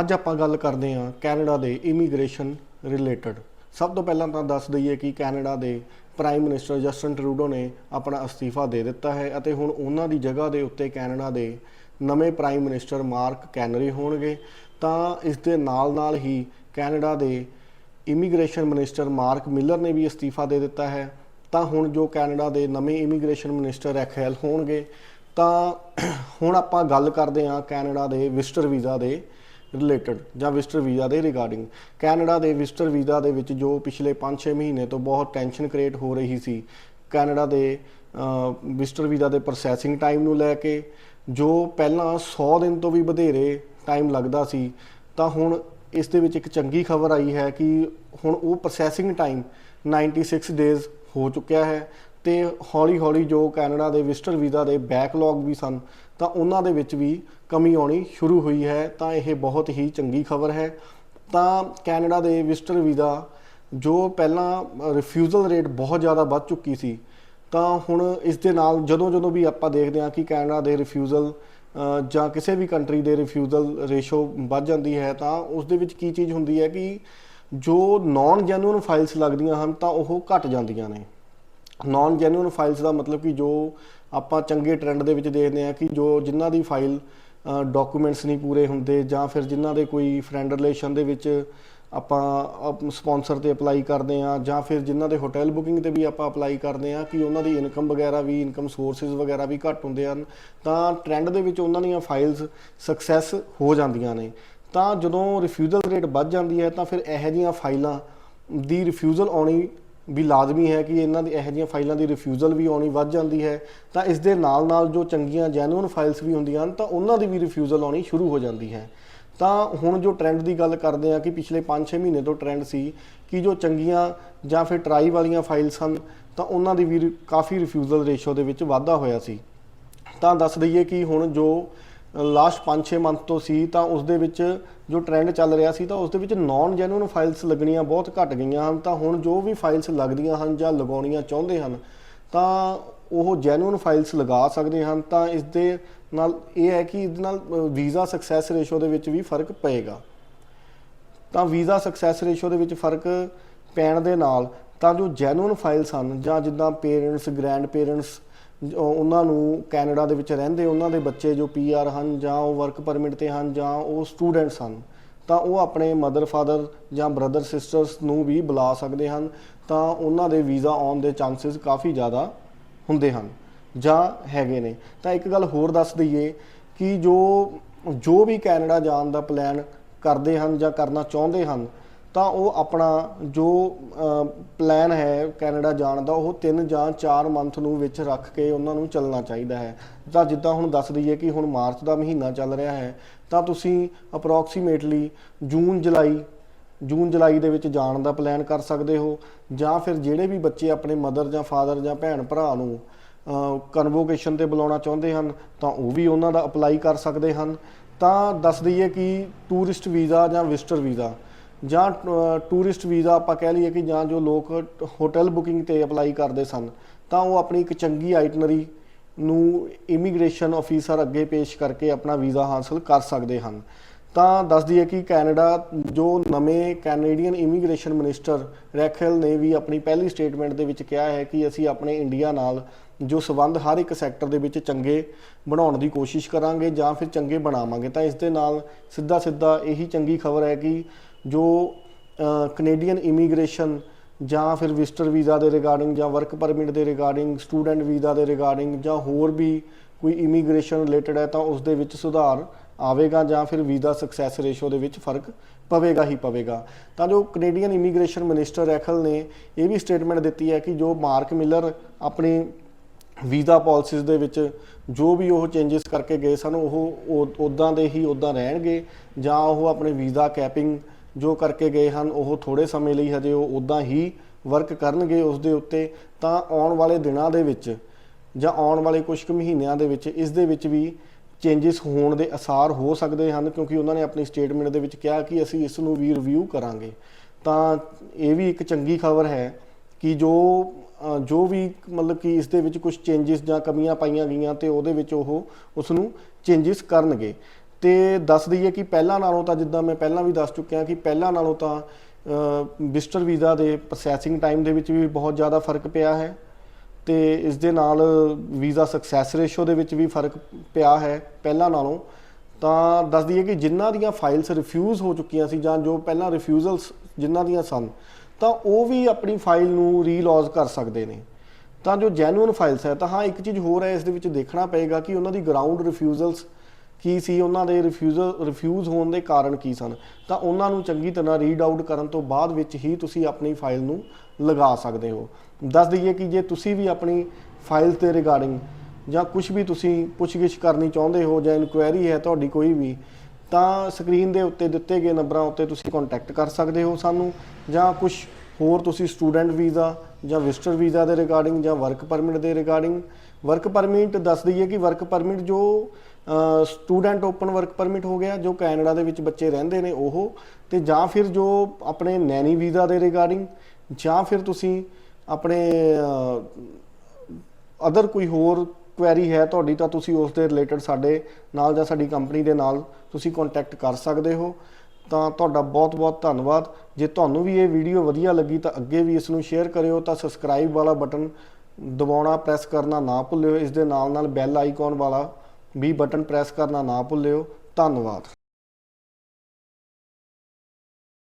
ਅੱਜ ਆਪਾਂ ਗੱਲ ਕਰਦੇ ਹਾਂ ਕੈਨੇਡਾ ਦੇ ਇਮੀਗ੍ਰੇਸ਼ਨ ਰਿਲੇਟਡ। ਸਭ ਤੋਂ ਪਹਿਲਾਂ ਤਾਂ ਦੱਸ ਦਈਏ ਕਿ ਕੈਨੇਡਾ ਦੇ ਪ੍ਰਾਈਮ ਮਿਨਿਸਟਰ ਜਸਟਨ ਟਰੂਡੋ ਨੇ ਆਪਣਾ ਅਸਤੀਫਾ ਦੇ ਦਿੱਤਾ ਹੈ ਅਤੇ ਹੁਣ ਉਹਨਾਂ ਦੀ ਜਗ੍ਹਾ ਦੇ ਉੱਤੇ ਕੈਨੇਡਾ ਦੇ ਨਵੇਂ ਪ੍ਰਾਈਮ ਮਿਨਿਸਟਰ ਮਾਰਕ ਕੈਨਰੀ ਹੋਣਗੇ। ਤਾਂ ਇਸ ਦੇ ਨਾਲ-ਨਾਲ ਹੀ ਕੈਨੇਡਾ ਦੇ ਇਮੀਗ੍ਰੇਸ਼ਨ ਮਿਨਿਸਟਰ ਮਾਰਕ ਮਿਲਰ ਨੇ ਵੀ ਅਸਤੀਫਾ ਦੇ ਦਿੱਤਾ ਹੈ। ਤਾਂ ਹੁਣ ਜੋ ਕੈਨੇਡਾ ਦੇ ਨਵੇਂ ਇਮੀਗ੍ਰੇਸ਼ਨ ਮਿਨਿਸਟਰ ਰੈਖੇਲ ਹੋਣਗੇ, ਤਾਂ ਹੁਣ ਆਪਾਂ ਗੱਲ ਕਰਦੇ ਹਾਂ ਕੈਨੇਡਾ ਦੇ ਵਿਜ਼ਟਰ ਵੀਜ਼ਾ ਦੇ ਰਿਲੇਟਡ ਜਾਂ ਵਿਜ਼ਟਰ ਵੀਜ਼ਾ ਦੇ ਰਿਗਾਰਡਿੰਗ ਕੈਨੇਡਾ ਦੇ ਵਿਜ਼ਟਰ ਵੀਜ਼ਾ ਦੇ ਵਿੱਚ ਜੋ ਪਿਛਲੇ 5-6 ਮਹੀਨੇ ਤੋਂ ਬਹੁਤ ਟੈਨਸ਼ਨ ਕ੍ਰੀਏਟ ਹੋ ਰਹੀ ਸੀ ਕੈਨੇਡਾ ਦੇ ਵਿਜ਼ਟਰ ਵੀਜ਼ਾ ਦੇ ਪ੍ਰੋਸੈਸਿੰਗ ਟਾਈਮ ਨੂੰ ਲੈ ਕੇ, ਜੋ ਪਹਿਲਾਂ 100 ਦਿਨ ਤੋਂ ਵੀ ਵਧੇਰੇ ਟਾਈਮ ਲੱਗਦਾ ਸੀ, ਤਾਂ ਹੁਣ ਇਸ ਦੇ ਵਿੱਚ ਇੱਕ ਚੰਗੀ ਖਬਰ ਆਈ ਹੈ ਕਿ ਹੁਣ ਉਹ ਪ੍ਰੋਸੈਸਿੰਗ ਟਾਈਮ 96 ਡੇਜ਼ ਹੋ ਚੁੱਕਿਆ ਹੈ ਤੇ ਹੌਲੀ-ਹੌਲੀ ਜੋ ਕੈਨੇਡਾ ਦੇ ਵਿਜ਼ਟਰ ਵੀਜ਼ਾ ਦੇ ਬੈਕਲੌਗ ਵੀ ਸਨ ਤਾਂ ਉਹਨਾਂ ਦੇ ਵਿੱਚ ਵੀ ਕਮੀ ਆਉਣੀ ਸ਼ੁਰੂ ਹੋਈ ਹੈ, ਤਾਂ ਇਹ ਬਹੁਤ ਹੀ ਚੰਗੀ ਖਬਰ ਹੈ। ਤਾਂ ਕੈਨੇਡਾ ਦੇ ਵਿਜ਼ਟਰ ਵੀਜ਼ਾ, ਜੋ ਪਹਿਲਾਂ ਰਿਫਿਊਜ਼ਲ ਰੇਟ ਬਹੁਤ ਜ਼ਿਆਦਾ ਵੱਧ ਚੁੱਕੀ ਸੀ, ਤਾਂ ਹੁਣ ਇਸ ਦੇ ਨਾਲ ਜਦੋਂ ਜਦੋਂ ਵੀ ਆਪਾਂ ਦੇਖਦੇ ਹਾਂ ਕਿ ਕੈਨੇਡਾ ਦੇ ਰਿਫਿਊਜ਼ਲ ਜਾਂ ਕਿਸੇ ਵੀ ਕੰਟਰੀ ਦੇ ਰਿਫਿਊਜ਼ਲ ਰੇਸ਼ੋ ਵੱਧ ਜਾਂਦੀ ਹੈ, ਤਾਂ ਉਸ ਦੇ ਵਿੱਚ ਕੀ ਚੀਜ਼ ਹੁੰਦੀ ਹੈ ਕਿ ਜੋ ਨਾਨ ਜੈਨੂਇਨ ਫਾਈਲਸ ਲੱਗਦੀਆਂ ਹਨ, ਤਾਂ ਉਹ ਘਟ ਜਾਂਦੀਆਂ ਨੇ। ਨਾਨ ਜੈਨੂਇਨ ਫਾਈਲਸ ਦਾ ਮਤਲਬ ਕਿ ਜੋ ਆਪਾਂ ਚੰਗੇ ਟ੍ਰੈਂਡ ਦੇ ਵਿੱਚ ਦੇਖਦੇ ਹਾਂ ਕਿ ਜੋ ਜਿਨ੍ਹਾਂ ਦੀ ਫਾਈਲ ਡਾਕੂਮੈਂਟਸ ਨਹੀਂ ਪੂਰੇ ਹੁੰਦੇ ਜਾਂ ਫਿਰ ਜਿਨ੍ਹਾਂ ਦੇ ਕੋਈ ਫਰੈਂਡ ਰਿਲੇਸ਼ਨ ਦੇ ਵਿੱਚ ਆਪਾਂ ਸਪਾਂਸਰ ਤੇ ਅਪਲਾਈ ਕਰਦੇ ਆ ਜਾਂ ਫਿਰ ਜਿਨ੍ਹਾਂ ਦੇ ਹੋਟਲ ਬੁਕਿੰਗ ਤੇ ਵੀ ਆਪਾਂ ਅਪਲਾਈ ਕਰਦੇ ਆ ਕਿ ਉਹਨਾਂ ਦੀ ਇਨਕਮ ਵਗੈਰਾ ਵੀ ਇਨਕਮ ਸੋਰਸਸ ਵਗੈਰਾ ਵੀ ਘੱਟ ਹੁੰਦੇ ਹਨ, ਤਾਂ ਟ੍ਰੈਂਡ ਦੇ ਵਿੱਚ ਉਹਨਾਂ ਦੀਆਂ ਫਾਈਲਸ ਸਕਸੈਸ ਹੋ ਜਾਂਦੀਆਂ ਨੇ। ਤਾਂ ਜਦੋਂ ਰਿਫਿਊਜ਼ਲ ਰੇਟ ਵੱਧ ਜਾਂਦੀ ਹੈ ਤਾਂ ਫਿਰ ਇਹੋ ਜਿਹੀਆਂ ਫਾਈਲਾਂ ਦੀ ਰਿਫਿਊਜ਼ਲ ਆਉਣੀ ਵੀ ਲਾਜ਼ਮੀ ਹੈ ਕਿ ਇਹਨਾਂ ਦੀ ਇਹੋ ਜਿਹੀਆਂ ਫਾਈਲਾਂ ਦੀ ਰਿਫਿਊਜ਼ਲ ਵੀ ਆਉਣੀ ਵੱਧ ਜਾਂਦੀ ਹੈ, ਤਾਂ ਇਸ ਦੇ ਨਾਲ ਨਾਲ ਜੋ ਚੰਗੀਆਂ ਜੈਨੂਇਨ ਫਾਈਲਸ ਵੀ ਹੁੰਦੀਆਂ ਹਨ, ਤਾਂ ਉਹਨਾਂ ਦੀ ਵੀ ਰਿਫਿਊਜ਼ਲ ਆਉਣੀ ਸ਼ੁਰੂ ਹੋ ਜਾਂਦੀ ਹੈ। ਤਾਂ ਹੁਣ ਜੋ ਟ੍ਰੈਂਡ ਦੀ ਗੱਲ ਕਰਦੇ ਆ ਕਿ ਪਿਛਲੇ 5-6 ਮਹੀਨੇ ਤੋਂ ਟ੍ਰੈਂਡ ਸੀ ਕਿ ਜੋ ਚੰਗੀਆਂ ਜਾਂ ਫਿਰ ਟਰਾਈ ਵਾਲੀਆਂ ਫਾਈਲਸ ਹਨ, ਤਾਂ ਉਹਨਾਂ ਦੀ ਵੀ ਕਾਫੀ ਰਿਫਿਊਜ਼ਲ ਰੇਸ਼ੋ ਦੇ ਵਿੱਚ ਵਾਧਾ ਹੋਇਆ ਸੀ। ਤਾਂ ਦੱਸ ਦਈਏ ਕਿ ਹੁਣ ਜੋ ਲਾਸਟ 5-6 ਮੰਥ ਤੋਂ ਸੀ, ਤਾਂ ਉਸ ਦੇ ਵਿੱਚ ਜੋ ਟ੍ਰੈਂਡ ਚੱਲ ਰਿਹਾ ਸੀ, ਤਾਂ ਉਸ ਦੇ ਵਿੱਚ ਨਾਨ ਜੈਨੂਇਨ ਫਾਈਲਸ ਲੱਗਣੀਆਂ ਬਹੁਤ ਘਟ ਗਈਆਂ ਹਨ। ਤਾਂ ਹੁਣ ਜੋ ਵੀ ਫਾਈਲਸ ਲੱਗਦੀਆਂ ਹਨ ਜਾਂ ਲਗਾਉਣੀਆਂ ਚਾਹੁੰਦੇ ਹਨ, ਤਾਂ ਉਹ ਜੈਨੂਇਨ ਫਾਈਲਸ ਲਗਾ ਸਕਦੇ ਹਨ। ਤਾਂ ਇਸ ਦੇ ਨਾਲ ਇਹ ਹੈ ਕਿ ਇਹਦੇ ਨਾਲ ਵੀਜ਼ਾ ਸਕਸੈਸ ਰੇਸ਼ੋ ਦੇ ਵਿੱਚ ਵੀ ਫ਼ਰਕ ਪਏਗਾ। ਤਾਂ ਵੀਜ਼ਾ ਸਕਸੈਸ ਰੇਸ਼ੋ ਦੇ ਵਿੱਚ ਫ਼ਰਕ ਪੈਣ ਦੇ ਨਾਲ, ਤਾਂ ਜੋ ਜੈਨੂਇਨ ਫਾਈਲਸ ਹਨ ਜਾਂ ਜਿੱਦਾਂ ਪੇਰੈਂਟਸ ਗ੍ਰੈਂਡ ਪੇਰੈਂਟਸ ਉਹਨਾਂ ਨੂੰ ਕੈਨੇਡਾ ਦੇ ਵਿੱਚ ਰਹਿੰਦੇ ਉਹਨਾਂ ਦੇ ਬੱਚੇ ਜੋ ਪੀਆਰ ਹਨ ਜਾਂ ਉਹ ਵਰਕ ਪਰਮਿਟ ਤੇ ਹਨ ਜਾਂ ਉਹ ਸਟੂਡੈਂਟਸ ਹਨ, ਤਾਂ ਉਹ ਆਪਣੇ ਮਦਰ ਫਾਦਰ ਜਾਂ ਬ੍ਰਦਰ ਸਿਸਟਰਸ ਨੂੰ ਵੀ ਬੁਲਾ ਸਕਦੇ ਹਨ, ਤਾਂ ਉਹਨਾਂ ਦੇ ਵੀਜ਼ਾ ਆਉਣ ਦੇ ਚਾਂਸਸ ਕਾਫੀ ਜ਼ਿਆਦਾ ਹੁੰਦੇ ਹਨ ਜਾਂ ਹੈਗੇ ਨੇ। ਤਾਂ ਇੱਕ ਗੱਲ ਹੋਰ ਦੱਸ ਦਈਏ ਕਿ ਜੋ ਜੋ ਵੀ ਕੈਨੇਡਾ ਜਾਣ ਦਾ ਪਲਾਨ ਕਰਦੇ ਹਨ ਜਾਂ ਕਰਨਾ ਚਾਹੁੰਦੇ ਹਨ ਤਾਂ ਉਹ ਆਪਣਾ ਜੋ ਪਲਾਨ ਹੈ ਕੈਨੇਡਾ ਜਾਣ ਦਾ, ਉਹ 3 ਜਾਂ 4 ਮੰਥ ਨੂੰ ਵਿੱਚ ਰੱਖ ਕੇ ਉਹਨਾਂ ਨੂੰ ਚੱਲਣਾ ਚਾਹੀਦਾ ਹੈ। ਤਾਂ ਜਿੱਦਾਂ ਹੁਣ ਦੱਸ ਦਈਏ ਕਿ ਹੁਣ ਮਾਰਚ ਦਾ ਮਹੀਨਾ ਚੱਲ ਰਿਹਾ ਹੈ, ਤਾਂ ਤੁਸੀਂ ਅਪਰੋਕਸੀਮੇਟਲੀ ਜੂਨ, ਜੁਲਾਈ ਜੂਨ, ਜੁਲਾਈ ਦੇ ਵਿੱਚ ਜਾਣ ਦਾ ਪਲਾਨ ਕਰ ਸਕਦੇ ਹੋ। ਜਾਂ ਫਿਰ ਜਿਹੜੇ ਵੀ ਬੱਚੇ ਆਪਣੇ ਮਦਰ ਜਾਂ ਫਾਦਰ ਜਾਂ ਭੈਣ ਭਰਾ ਨੂੰ ਕਨਵੋਕੇਸ਼ਨ ਤੇ ਬੁਲਾਉਣਾ ਚਾਹੁੰਦੇ ਹਨ, ਤਾਂ ਉਹ ਵੀ ਉਹਨਾਂ ਦਾ ਅਪਲਾਈ ਕਰ ਸਕਦੇ ਹਨ। ਤਾਂ ਦੱਸ ਦਈਏ ਕਿ ਟੂਰਿਸਟ ਵੀਜ਼ਾ ਜਾਂ ਵਿਜ਼ਟਰ ਵੀਜ਼ਾ ਜਾਂ ਟੂਰਿਸਟ ਵੀਜ਼ਾ ਆਪਾਂ ਕਹਿ ਲਈਏ ਕਿ ਜਾਂ ਜੋ ਲੋਕ ਹੋਟਲ ਬੁਕਿੰਗ ਤੇ ਅਪਲਾਈ ਕਰਦੇ ਸਨ, ਤਾਂ ਉਹ ਆਪਣੀ ਇੱਕ ਚੰਗੀ ਆਈਟਨਰੀ ਨੂੰ ਇਮੀਗ੍ਰੇਸ਼ਨ ਅਫੀਸਰ ਅੱਗੇ ਪੇਸ਼ ਕਰਕੇ ਆਪਣਾ ਵੀਜ਼ਾ ਹਾਸਲ ਕਰ ਸਕਦੇ ਹਨ। ਤਾਂ ਦੱਸ ਦਈਏ ਕਿ ਕੈਨੇਡਾ ਜੋ ਨਵੇਂ ਕੈਨੇਡੀਅਨ ਇਮੀਗ੍ਰੇਸ਼ਨ ਮਿਨਿਸਟਰ ਰੈਖਲ ਨੇ ਵੀ ਆਪਣੀ ਪਹਿਲੀ ਸਟੇਟਮੈਂਟ ਦੇ ਵਿੱਚ ਕਿਹਾ ਹੈ ਕਿ ਅਸੀਂ ਆਪਣੇ ਇੰਡੀਆ ਨਾਲ ਜੋ ਸਬੰਧ ਹਰ ਇੱਕ ਸੈਕਟਰ ਦੇ ਵਿੱਚ ਚੰਗੇ ਬਣਾਉਣ ਦੀ ਕੋਸ਼ਿਸ਼ ਕਰਾਂਗੇ ਜਾਂ ਫਿਰ ਚੰਗੇ ਬਣਾਵਾਂਗੇ, ਤਾਂ ਇਸ ਦੇ ਨਾਲ ਸਿੱਧਾ ਸਿੱਧਾ ਇਹੀ ਚੰਗੀ ਖਬਰ ਹੈ ਕਿ ਜੋ ਕੈਨੇਡੀਅਨ ਇਮੀਗ੍ਰੇਸ਼ਨ ਜਾਂ ਫਿਰ ਵਿਜ਼ਟਰ ਵੀਜ਼ਾ ਦੇ ਰਿਗਾਰਡਿੰਗ ਜਾਂ ਵਰਕ ਪਰਮਿਟ ਦੇ ਰਿਗਾਰਡਿੰਗ, ਸਟੂਡੈਂਟ ਵੀਜ਼ਾ ਦੇ ਰਿਗਾਰਡਿੰਗ ਜਾਂ ਹੋਰ ਵੀ ਕੋਈ ਇਮੀਗ੍ਰੇਸ਼ਨ ਰਿਲੇਟਡ ਹੈ ਤਾਂ ਉਸ ਦੇ ਵਿੱਚ ਸੁਧਾਰ ਆਵੇਗਾ ਜਾਂ ਫਿਰ ਵੀਜ਼ਾ ਸਕਸੈਸ ਰੇਸ਼ੋ ਦੇ ਵਿੱਚ ਫ਼ਰਕ ਪਵੇਗਾ ਹੀ ਪਵੇਗਾ। ਤਾਂ ਜੋ ਕੈਨੇਡੀਅਨ ਇਮੀਗ੍ਰੇਸ਼ਨ ਮਿਨਿਸਟਰ ਰੈਖਲ ਨੇ ਇਹ ਵੀ ਸਟੇਟਮੈਂਟ ਦਿੱਤੀ ਹੈ ਕਿ ਜੋ ਮਾਰਕ ਮਿਲਰ ਆਪਣੀ ਵੀਜ਼ਾ ਪਾਲਿਸੀਜ਼ ਦੇ ਵਿੱਚ ਜੋ ਵੀ ਉਹ ਚੇਂਜਸ ਕਰਕੇ ਗਏ ਸਨ, ਉਹ ਉਦਾਂ ਦੇ ਹੀ ਉਦਾਂ ਰਹਿਣਗੇ ਜਾਂ ਉਹ ਆਪਣੇ ਵੀਜ਼ਾ ਕੈਪਿੰਗ ਜੋ ਕਰਕੇ ਗਏ ਹਨ, ਉਹ ਥੋੜੇ ਸਮੇਂ ਲਈ ਹਜੇ ਉਹ ਉਦਾਂ ਹੀ ਵਰਕ ਕਰਨਗੇ ਉਸ ਦੇ ਉੱਤੇ। ਤਾਂ ਆਉਣ ਵਾਲੇ ਦਿਨਾਂ ਦੇ ਵਿੱਚ ਜਾਂ ਆਉਣ ਵਾਲੇ ਕੁਝ ਕੁ ਮਹੀਨਿਆਂ ਦੇ ਵਿੱਚ ਇਸ ਦੇ ਵਿੱਚ ਵੀ ਚੇਂਜਸ ਹੋਣ ਦੇ ਅਸਾਰ ਹੋ ਸਕਦੇ ਹਨ, ਕਿਉਂਕਿ ਉਹਨਾਂ ਨੇ ਆਪਣੀ ਸਟੇਟਮੈਂਟ ਦੇ ਵਿੱਚ ਕਿਹਾ ਕਿ ਅਸੀਂ ਇਸ ਨੂੰ ਵੀ ਰਿਵਿਊ ਕਰਾਂਗੇ। ਤਾਂ ਇਹ ਵੀ ਇੱਕ ਚੰਗੀ ਖਬਰ ਹੈ ਕਿ ਜੋ ਜੋ ਵੀ ਮਤਲਬ ਕਿ ਇਸ ਦੇ ਵਿੱਚ ਕੁਝ ਚੇਂਜਸ ਜਾਂ ਕਮੀਆਂ ਪਾਈਆਂ ਗਈਆਂ ਤੇ ਉਹਦੇ ਵਿੱਚ ਉਹ ਉਸ ਨੂੰ ਚੇਂਜਸ ਕਰਨਗੇ। ਤੇ ਦੱਸ ਦਈਏ ਕਿ ਪਹਿਲਾਂ ਨਾਲੋਂ ਤਾਂ ਜਿੱਦਾਂ ਮੈਂ ਪਹਿਲਾਂ ਵੀ ਦੱਸ ਚੁੱਕਿਆ ਕਿ ਪਹਿਲਾਂ ਨਾਲੋਂ ਤਾਂ ਵਿਜ਼ਟਰ ਵੀਜ਼ਾ ਦੇ ਪ੍ਰੋਸੈਸਿੰਗ ਟਾਈਮ ਦੇ ਵਿੱਚ ਵੀ ਬਹੁਤ ਜ਼ਿਆਦਾ ਫ਼ਰਕ ਪਿਆ ਹੈ। ਤੇ ਇਸ ਦੇ ਨਾਲ ਵੀਜ਼ਾ ਸਕਸੈਸ ਰੇਸ਼ੋ ਦੇ ਵਿੱਚ ਵੀ ਫ਼ਰਕ ਪਿਆ ਹੈ ਪਹਿਲਾਂ ਨਾਲੋਂ, ਤਾਂ ਦੱਸ ਦਈਏ ਕਿ ਜਿਨ੍ਹਾਂ ਦੀਆਂ ਫਾਈਲਸ ਰਿਫਿਊਜ਼ ਹੋ ਚੁੱਕੀਆਂ ਸੀ ਜਾਂ ਜੋ ਪਹਿਲਾਂ ਰਿਫਿਊਜ਼ਲਸ ਜਿਨ੍ਹਾਂ ਦੀਆਂ ਸਨ, ਤਾਂ ਉਹ ਵੀ ਆਪਣੀ ਫਾਈਲ ਨੂੰ ਰੀਲੌਜ ਕਰ ਸਕਦੇ ਨੇ। ਤਾਂ ਜੋ ਜੈਨੂਇਨ ਫਾਈਲਸ ਹੈ, ਤਾਂ ਹਾਂ, ਇੱਕ ਚੀਜ਼ ਹੋਰ ਹੈ, ਇਸ ਦੇ ਵਿੱਚ ਦੇਖਣਾ ਪਏਗਾ ਕਿ ਉਹਨਾਂ ਦੀ ਗਰਾਊਂਡ ਰਿਫਿਊਜ਼ਲਸ ਕੀ ਸੀ, ਉਹਨਾਂ ਦੇ ਰਿਫਿਊਜ਼ਲ ਰਿਫਿਊਜ਼ ਹੋਣ ਦੇ ਕਾਰਨ ਕੀ ਸਨ? ਤਾਂ ਉਹਨਾਂ ਨੂੰ ਚੰਗੀ ਤਰ੍ਹਾਂ ਰੀਡ ਆਊਟ ਕਰਨ ਤੋਂ ਬਾਅਦ ਵਿੱਚ ਹੀ ਤੁਸੀਂ ਆਪਣੀ ਫਾਈਲ ਨੂੰ ਲਗਾ ਸਕਦੇ ਹੋ। ਦੱਸ ਦਈਏ ਕਿ ਜੇ ਤੁਸੀਂ ਵੀ ਆਪਣੀ ਫਾਈਲ ਤੇ ਰਿਗਾਰਡਿੰਗ ਜਾਂ ਕੁਝ ਵੀ ਤੁਸੀਂ ਪੁੱਛਗਿੱਛ ਕਰਨੀ ਚਾਹੁੰਦੇ ਹੋ ਜਾਂ ਇਨਕੁਆਇਰੀ ਹੈ ਤੁਹਾਡੀ ਕੋਈ ਵੀ, ਤਾਂ ਸਕਰੀਨ ਦੇ ਉੱਤੇ ਦਿੱਤੇ ਗਏ ਨੰਬਰਾਂ ਉੱਤੇ ਤੁਸੀਂ ਕੰਟੈਕਟ ਕਰ ਸਕਦੇ ਹੋ ਸਾਨੂੰ ਜਾਂ ਕੁਝ ਹੋਰ ਤੁਸੀਂ ਸਟੂਡੈਂਟ ਵੀਜ਼ਾ ਜਾਂ ਵਿਜ਼ਟਰ ਵੀਜ਼ਾ ਦੇ ਰਿਗਾਰਡਿੰਗ ਜਾਂ ਵਰਕ ਪਰਮਿਟ ਦੇ ਰਿਗਾਰਡਿੰਗ ਵਰਕ ਪਰਮਿਟ ਦੱਸ ਦਈਏ ਕਿ ਵਰਕ ਪਰਮਿਟ ਜੋ ਸਟੂਡੈਂਟ ਓਪਨ ਵਰਕ ਪਰਮਿਟ ਹੋ ਗਿਆ ਜੋ ਕੈਨੇਡਾ ਦੇ ਵਿੱਚ ਬੱਚੇ ਰਹਿੰਦੇ ਨੇ ਉਹ, ਤੇ ਜਾਂ ਫਿਰ ਜੋ ਆਪਣੇ ਨੈਨੀ ਵੀਜ਼ਾ ਦੇ ਰਿਗਾਰਡਿੰਗ ਜਾਂ ਫਿਰ ਤੁਸੀਂ ਆਪਣੇ ਅਦਰ ਕੋਈ ਹੋਰ ਕੁਐਰੀ ਹੈ ਤੁਹਾਡੀ ਤਾਂ ਤੁਸੀਂ ਉਸ ਦੇ ਰਿਲੇਟਡ ਸਾਡੇ ਨਾਲ ਜਾਂ ਸਾਡੀ ਕੰਪਨੀ ਦੇ ਨਾਲ ਤੁਸੀਂ ਕੰਟੈਕਟ ਕਰ ਸਕਦੇ ਹੋ। ਤਾਂ ਤੁਹਾਡਾ ਬਹੁਤ-ਬਹੁਤ ਧੰਨਵਾਦ। ਜੇ ਤੁਹਾਨੂੰ ਵੀ ਇਹ ਵੀਡੀਓ ਵਧੀਆ ਲੱਗੀ ਤਾਂ ਅੱਗੇ ਵੀ ਇਸ ਨੂੰ ਸ਼ੇਅਰ ਕਰਿਓ ਤਾਂ ਸਬਸਕ੍ਰਾਈਬ ਵਾਲਾ ਬਟਨ ਦਬਾਉਣਾ ਪ੍ਰੈਸ ਕਰਨਾ ਨਾ ਭੁੱਲਿਓ। ਇਸ ਦੇ ਨਾਲ ਨਾਲ ਬੈਲ ਆਈਕਨ ਵਾਲਾ ਵੀ ਬਟਨ ਪ੍ਰੈਸ ਕਰਨਾ ਨਾ ਭੁੱਲਿਓ। ਧੰਨਵਾਦ।